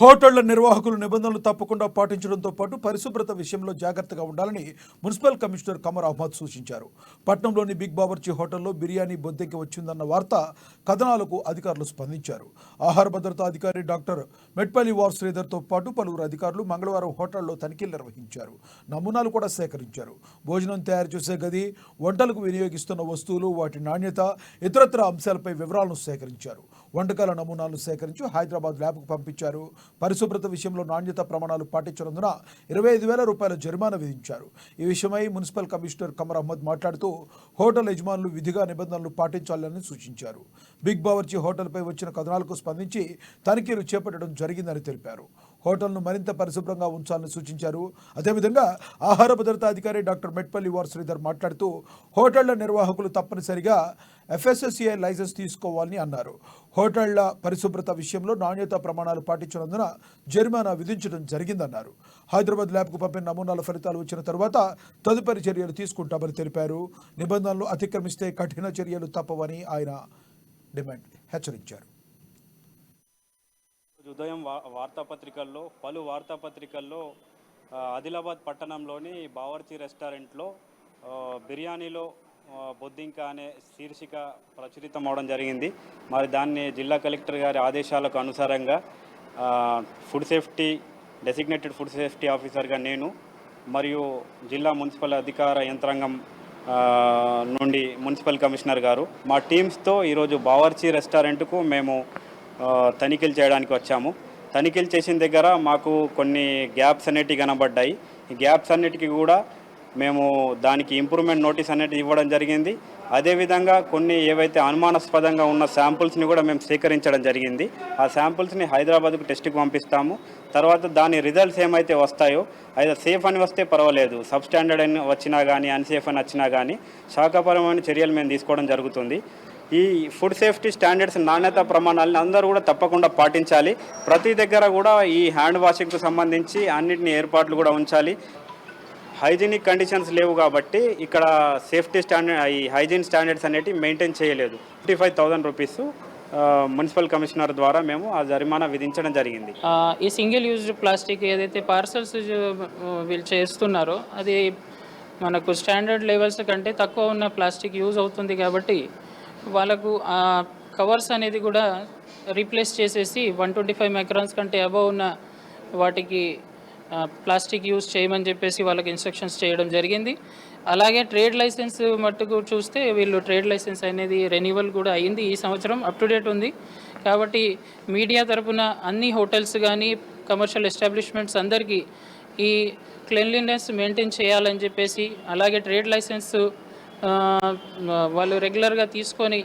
హోటళ్ళ నిర్వాహకులు నిబంధనలు తప్పకుండా పాటించడంతో పాటు పరిశుభ్రత విషయంలో జాగ్రత్తగా ఉండాలని మున్సిపల్ కమిషనర్ కమర్ అహ్మద్ సూచించారు. పట్నంలోని బిగ్ బావర్చి హోటల్లో బిర్యానీ బొద్దెకి వచ్చిందన్న వార్త కథనాలకు అధికారులు స్పందించారు. ఆహార భద్రతా అధికారి డాక్టర్ మెట్పల్లి వార్ శ్రీధర్తో పాటు పలువురు అధికారులు మంగళవారం హోటల్లో తనిఖీలు నిర్వహించారు. నమూనాలు కూడా సేకరించారు. భోజనం తయారు చేసే గది వంటలకు వినియోగిస్తున్న వస్తువులు వాటి నాణ్యత ఇతరత్ర అంశాలపై వివరాలను సేకరించారు. వంటకాల నమూనాలను సేకరించి హైదరాబాద్ ల్యాబ్కు పంపించారు. పరిశుభ్రత విషయంలో నాణ్యత ప్రమాణాలు పాటించినందున ఇరవై ఐదు వేల రూపాయల జరిమానా విధించారు. ఈ విషయమై మున్సిపల్ కమిషనర్ కమర్ అహ్మద్ మాట్లాడుతూ హోటల్ యజమానులు విధిగా నిబంధనలు పాటించాలని సూచించారు. బిగ్ బావర్చి హోటల్పై వచ్చిన కథనాలకు స్పందించి తనిఖీలు చేపట్టడం జరిగిందని తెలిపారు. హోటల్ను మరింత పరిశుభ్రంగా ఉంచాలని సూచించారు. అదేవిధంగా ఆహార భద్రతా అధికారి డాక్టర్ మెట్పల్లి వార్ శ్రీధర్ మాట్లాడుతూ హోటళ్ళ నిర్వాహకులు తప్పనిసరిగా ఎఫ్ఎస్ఎస్సిఐ లైసెన్స్ తీసుకోవాలని అన్నారు. హోటళ్ళ పరిశుభ్రత విషయంలో నాణ్యత ప్రమాణాలు పాటించినందున జరిమానా విధించడం జరిగిందన్నారు. హైదరాబాద్ ల్యాబ్కు పంపిన నమూనాల ఫలితాలు వచ్చిన తర్వాత తదుపరి చర్యలు తీసుకుంటామని తెలిపారు. నిబంధనలు అతిక్రమిస్తే కఠిన చర్యలు తప్పవని ఆయన డిమాండ్ హెచ్చరించారు. ఉదయం వార్తాపత్రికల్లో పలు వార్తాపత్రికల్లో ఆదిలాబాద్ పట్టణంలోని బావర్చి రెస్టారెంట్లో బిర్యానీలో బొద్దింక అనే శీర్షిక ప్రచురితం అవడం జరిగింది. మరి దాన్ని జిల్లా కలెక్టర్ గారి ఆదేశాలకు అనుసారంగా food safety designated food safety ఆఫీసర్గా నేను మరియు జిల్లా మున్సిపల్ అధికార యంత్రాంగం నుండి మున్సిపల్ కమిషనర్ గారు మా టీమ్స్తో ఈరోజు బావర్చి రెస్టారెంట్కు మేము తనిఖీలు చేయడానికి వచ్చాము. తనిఖీలు చేసిన దగ్గర మాకు కొన్ని గ్యాప్స్ అనేటివి కనబడ్డాయి. ఈ గ్యాప్స్ అన్నిటికీ కూడా మేము దానికి ఇంప్రూవ్మెంట్ నోటీస్ అనేది ఇవ్వడం జరిగింది. అదేవిధంగా కొన్ని ఏవైతే అనుమానాస్పదంగా ఉన్న శాంపుల్స్ని కూడా మేము సేకరించడం జరిగింది. ఆ శాంపుల్స్ని హైదరాబాద్కు టెస్ట్కి పంపిస్తాము. తర్వాత దాని రిజల్ట్స్ ఏమైతే వస్తాయో అయితే సేఫ్ అని వస్తే పర్వాలేదు. సబ్ స్టాండర్డ్ అని వచ్చినా కానీ అన్సేఫ్ అని వచ్చినా కానీ శాఖపరమైన చర్యలు మేము తీసుకోవడం జరుగుతుంది. ఈ ఫుడ్ సేఫ్టీ స్టాండర్డ్స్ నాణ్యత ప్రమాణాలను అందరూ కూడా తప్పకుండా పాటించాలి. ప్రతి దగ్గర కూడా ఈ హ్యాండ్ వాషింగ్కు సంబంధించి అన్నిటిని ఏర్పాట్లు కూడా ఉంచాలి. హైజీనిక్ కండిషన్స్ లేవు కాబట్టి ఇక్కడ సేఫ్టీ స్టాండర్డ్ ఈ హైజీన్ స్టాండర్డ్స్ అనేటివి మెయింటైన్ చేయలేదు. Fifty five thousand rupees municipal commissioner ద్వారా మేము ఆ జరిమానా విధించడం జరిగింది. ఈ సింగిల్ యూజ్డ్ ప్లాస్టిక్ ఏదైతే పార్సల్స్ వీళ్ళు చేస్తున్నారో అది మనకు స్టాండర్డ్ లెవెల్స్ కంటే తక్కువ ఉన్న ప్లాస్టిక్ యూజ్ అవుతుంది కాబట్టి వాళ్ళకు ఆ కవర్స్ అనేది కూడా రీప్లేస్ చేసేసి వన్ ట్వంటీ ఫైవ్ మైక్రాన్స్ కంటే అబవ్ ఉన్న వాటికి ప్లాస్టిక్ యూజ్ చేయమని చెప్పేసి వాళ్ళకి ఇన్స్ట్రక్షన్స్ చేయడం జరిగింది. అలాగే ట్రేడ్ లైసెన్స్ మట్టుకు చూస్తే వీళ్ళు ట్రేడ్ లైసెన్స్ అనేది రెన్యువల్ కూడా అయింది ఈ సంవత్సరం అప్ టు డేట్ ఉంది. కాబట్టి మీడియా తరపున అన్ని హోటల్స్ కానీ కమర్షియల్ ఎస్టాబ్లిష్మెంట్స్ అందరికీ ఈ క్లెన్లీనెస్ మెయింటైన్ చేయాలని చెప్పేసి అలాగే ట్రేడ్ లైసెన్స్ వాళ్ళు రెగ్యులర్గా తీసుకొని